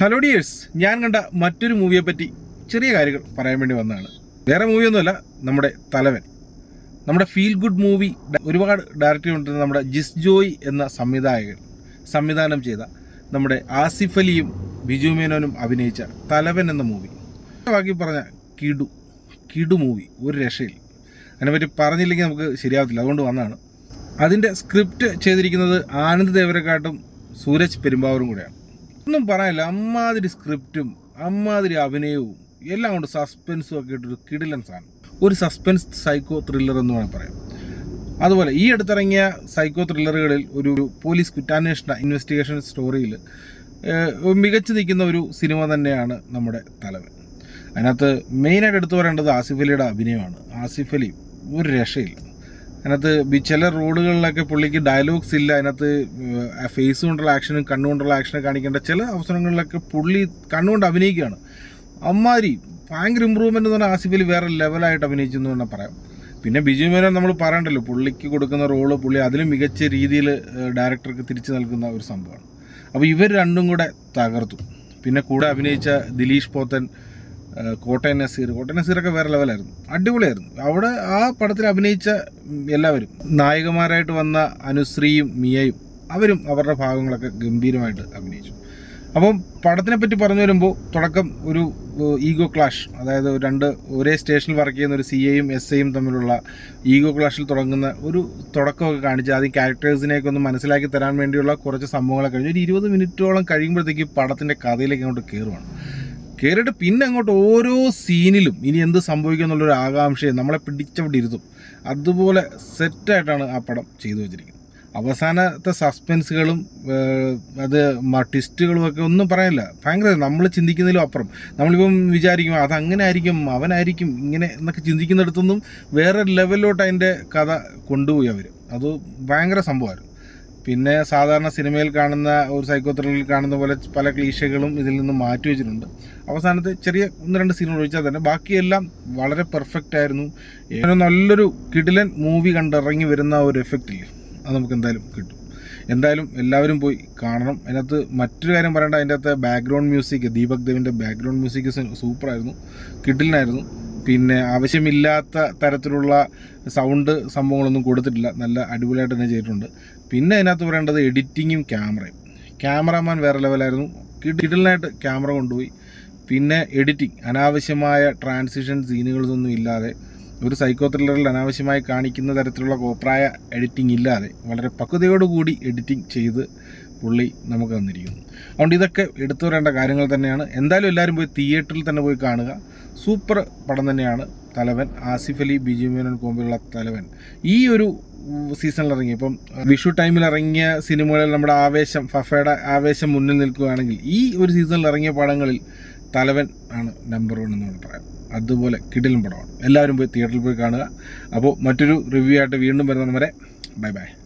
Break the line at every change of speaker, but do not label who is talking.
Hello dears ഞാൻ കണ്ട മറ്റൊരു മൂവിയെ പറ്റി ചെറിയ കാര്യങ്ങൾ പറയാൻ വേണ്ടി വന്നതാണ്. വേറെ മൂവിയൊന്നുമല്ല നമ്മുടെ തലവൻ. നമ്മുടെ ഫീൽ ഗുഡ് മൂവി ഒരുപാട് ഡയറക്ടർ കൊണ്ടിരുന്ന നമ്മുടെ ജിസ് ജോയ് എന്ന സംവിധായകൻ സംവിധാനം ചെയ്ത നമ്മുടെ ആസിഫ് അലിയും ബിജു മേനോനും അഭിനയിച്ച തലവൻ എന്ന മൂവി ബാക്കി പറഞ്ഞ കിടു കിടു മൂവി ഒരു രക്ഷയിൽ അതിനെപ്പറ്റി പറഞ്ഞില്ലെങ്കിൽ നമുക്ക് ശരിയാവത്തില്ല. അതുകൊണ്ട് വന്നതാണ്. അതിന്റെ സ്ക്രിപ്റ്റ് ചെയ്തിരിക്കുന്നത് ആനന്ദ് ദേവരെക്കാട്ടും സൂരജ് പെരുമ്പാവൂരും കൂടെയാണ്. ഒന്നും പറയാനില്ല. അമ്മാതിരി സ്ക്രിപ്റ്റും അമ്മാതിരി അഭിനയവും എല്ലാം കൊണ്ട് സസ്പെൻസും ഒക്കെ ഇട്ടൊരു കിടിലൻ സാധനം. ഒരു സസ്പെൻസ് സൈക്കോ ത്രില്ലർ എന്ന് വേണമെങ്കിൽ പറയാം. അതുപോലെ ഈ അടുത്തിറങ്ങിയ സൈക്കോ ത്രില്ലറുകളിൽ ഒരു പോലീസ് കുറ്റാന്വേഷണ ഇൻവെസ്റ്റിഗേഷൻ സ്റ്റോറിയിൽ മികച്ചു നിൽക്കുന്ന ഒരു സിനിമ തന്നെയാണ് നമ്മുടെ തലവൻ. അതിനകത്ത് മെയിനായിട്ട് എടുത്തു പറയേണ്ടത് ആസിഫ് അലിയുടെ അഭിനയമാണ്. ആസിഫ് അലി ഒരു രക്ഷയില്ല. അതിനകത്ത് ചില റോഡുകളിലൊക്കെ പുള്ളിക്ക് ഡയലോഗ്സ് ഇല്ല. അതിനകത്ത് ഫേസ് കൊണ്ടുള്ള ആക്ഷനും കണ്ണുകൊണ്ടുള്ള ആക്ഷനും കാണിക്കേണ്ട ചില അവസരങ്ങളിലൊക്കെ പുള്ളി കണ്ണുകൊണ്ട് അഭിനയിക്കുകയാണ്. അമ്മാരി ഭയങ്കര ഇമ്പ്രൂവ്മെന്റ് എന്ന് പറഞ്ഞാൽ ആസിഫിൽ വേറെ ലെവലായിട്ട് അഭിനയിച്ചു എന്ന് തന്നെ പറയാം. പിന്നെ ബിജു മേനോൻ നമ്മൾ പറയണ്ടല്ലോ പുള്ളിക്ക് കൊടുക്കുന്ന റോൾ പുള്ളി അതിലും മികച്ച രീതിയിൽ ഡയറക്ടർക്ക് തിരിച്ചു നൽകുന്ന ഒരു സംഭവമാണ്. അപ്പോൾ ഇവർ രണ്ടും കൂടെ തകർത്തു. പിന്നെ കൂടെ അഭിനയിച്ച ദിലീഷ് പോത്തൻ കോട്ടയം നസീർ. കോട്ടയം നസീറൊക്കെ വേറെ ലെവലായിരുന്നു. അടിപൊളിയായിരുന്നു. അവിടെ ആ പടത്തിൽ അഭിനയിച്ച എല്ലാവരും നായകന്മാരായിട്ട് വന്ന അനുശ്രീയും മിയയും അവരും അവരുടെ ഭാഗങ്ങളൊക്കെ ഗംഭീരമായിട്ട് അഭിനയിച്ചു. അപ്പം പടത്തിനെ പറ്റി പറഞ്ഞു വരുമ്പോൾ തുടക്കം ഒരു ഈഗോ ക്ലാഷ് അതായത് രണ്ട് ഒരേ സ്റ്റേഷനിൽ വർക്ക് ചെയ്യുന്ന ഒരു സി എയും എസ് ഐയും തമ്മിലുള്ള ഈഗോ ക്ലാഷിൽ തുടങ്ങുന്ന ഒരു തുടക്കമൊക്കെ കാണിച്ച് ആദ്യം ക്യാരക്ടേഴ്സിനെയൊക്കെ ഒന്ന് മനസ്സിലാക്കി തരാൻ വേണ്ടിയുള്ള കുറച്ച് സംഭവങ്ങളൊക്കെ കഴിഞ്ഞ് ഒരു ഇരുപത് മിനിറ്റോളം കഴിയുമ്പോഴത്തേക്ക് പടത്തിന്റെ കഥയിലേക്ക് അങ്ങോട്ട് കയറുവാണ് കയറിയിട്ട് പിന്നെ അങ്ങോട്ട് ഓരോ സീനിലും ഇനി എന്ത് സംഭവിക്കും എന്നുള്ളൊരു ആകാംക്ഷയെ നമ്മളെ പിടിച്ചവിടെ ഇരുത്തും. അതുപോലെ സെറ്റായിട്ടാണ് ആ പടം ചെയ്തു വെച്ചിരിക്കുന്നത്. അവസാനത്തെ സസ്പെൻസുകളും അത് ട്വിസ്റ്റുകളും ഒക്കെ ഒന്നും പറയാനില്ല ഭയങ്കര നമ്മൾ ചിന്തിക്കുന്നതിലും അപ്പുറം. നമ്മളിപ്പം വിചാരിക്കും അതങ്ങനെ ആയിരിക്കും അവനായിരിക്കും ഇങ്ങനെ എന്നൊക്കെ ചിന്തിക്കുന്നിടത്തൊന്നും വേറെ ലെവലിലോട്ട് അതിന്റെ കഥ കൊണ്ടുപോയി അവർ അത് ഭയങ്കര സംഭവമായിരുന്നു. പിന്നെ സാധാരണ സിനിമയിൽ കാണുന്ന ഒരു സൈക്കോ ത്രില്ലറിൽ കാണുന്ന പോലെ പല ക്ലീശകളും ഇതിൽ നിന്ന് മാറ്റി വെച്ചിട്ടുണ്ട്. അവസാനത്തെ ചെറിയ ഒന്ന് രണ്ട് സീനുകൾ ഒഴിച്ചാൽ തന്നെ ബാക്കിയെല്ലാം വളരെ പെർഫെക്റ്റ് ആയിരുന്നു. നല്ലൊരു കിടിലൻ മൂവി കണ്ടിറങ്ങി വരുന്ന ഒരു എഫക്റ്റ് ഇല്ലേ? അത് നമുക്ക് എന്തായാലും കിട്ടും. എന്തായാലും എല്ലാവരും പോയി കാണണം. അതിനകത്ത് മറ്റൊരു കാര്യം പറയേണ്ട. അതിന്റെ അകത്ത് ബാക്ക്ഗ്രൗണ്ട് മ്യൂസിക് ദീപക് ദേവിന്റെ ബാക്ക്ഗ്രൗണ്ട് മ്യൂസിക് സൂപ്പറായിരുന്നു കിഡിലിനായിരുന്നു പിന്നെ ആവശ്യമില്ലാത്ത തരത്തിലുള്ള സൗണ്ട് സംഭവങ്ങളൊന്നും കൊടുത്തിട്ടില്ല. നല്ല അടിപൊളിയായിട്ട് തന്നെ ചെയ്തിട്ടുണ്ട്. പിന്നെ അതിനകത്ത് പറയേണ്ടത് എഡിറ്റിങ്ങും ക്യാമറയും. ക്യാമറമാൻ വേറെ ലെവലായിരുന്നു. കിഡിലിനായിട്ട് ക്യാമറ കൊണ്ടുപോയി. പിന്നെ എഡിറ്റിംഗ് അനാവശ്യമായ ട്രാൻസിഷൻ സീനുകളൊന്നും ഇല്ലാതെ ഒരു സൈക്കോ ത്രില്ലറിൽ അനാവശ്യമായി കാണിക്കുന്ന തരത്തിലുള്ള കോപ്രായ എഡിറ്റിംഗ് ഇല്ലാതെ വളരെ പക്വതയോടുകൂടി എഡിറ്റിംഗ് ചെയ്ത് പുള്ളി നമുക്ക് തന്നിരിക്കുന്നു. അതുകൊണ്ട് ഇതൊക്കെ എടുത്തു വരേണ്ട കാര്യങ്ങൾ തന്നെയാണ്. എന്തായാലും എല്ലാവരും പോയി തിയേറ്ററിൽ തന്നെ പോയി കാണുക. സൂപ്പർ പടം തന്നെയാണ്. തലവൻ ആസിഫ് അലി ബിജു മേനോൻ കോമ്പിലുള്ള തലവൻ. ഈ ഒരു സീസണിൽ ഇറങ്ങി. ഇപ്പം വിഷു ടൈമിൽ ഇറങ്ങിയ സിനിമകളിൽ നമ്മുടെ ആവേശം ഫഫയുടെ ആവേശം മുന്നിൽ നിൽക്കുകയാണെങ്കിൽ ഈ ഒരു സീസണിൽ ഇറങ്ങിയ പടങ്ങളിൽ തലവൻ ആണ് നമ്പർ വൺ എന്ന് പറയാം അതുപോലെ കിടിലും പടമാണ്. എല്ലാവരും പോയി തിയേറ്ററിൽ പോയി കാണുക. അപ്പോൾ മറ്റൊരു റിവ്യൂ ആയിട്ട് വീണ്ടും വരുന്നവരെ ബൈ ബൈ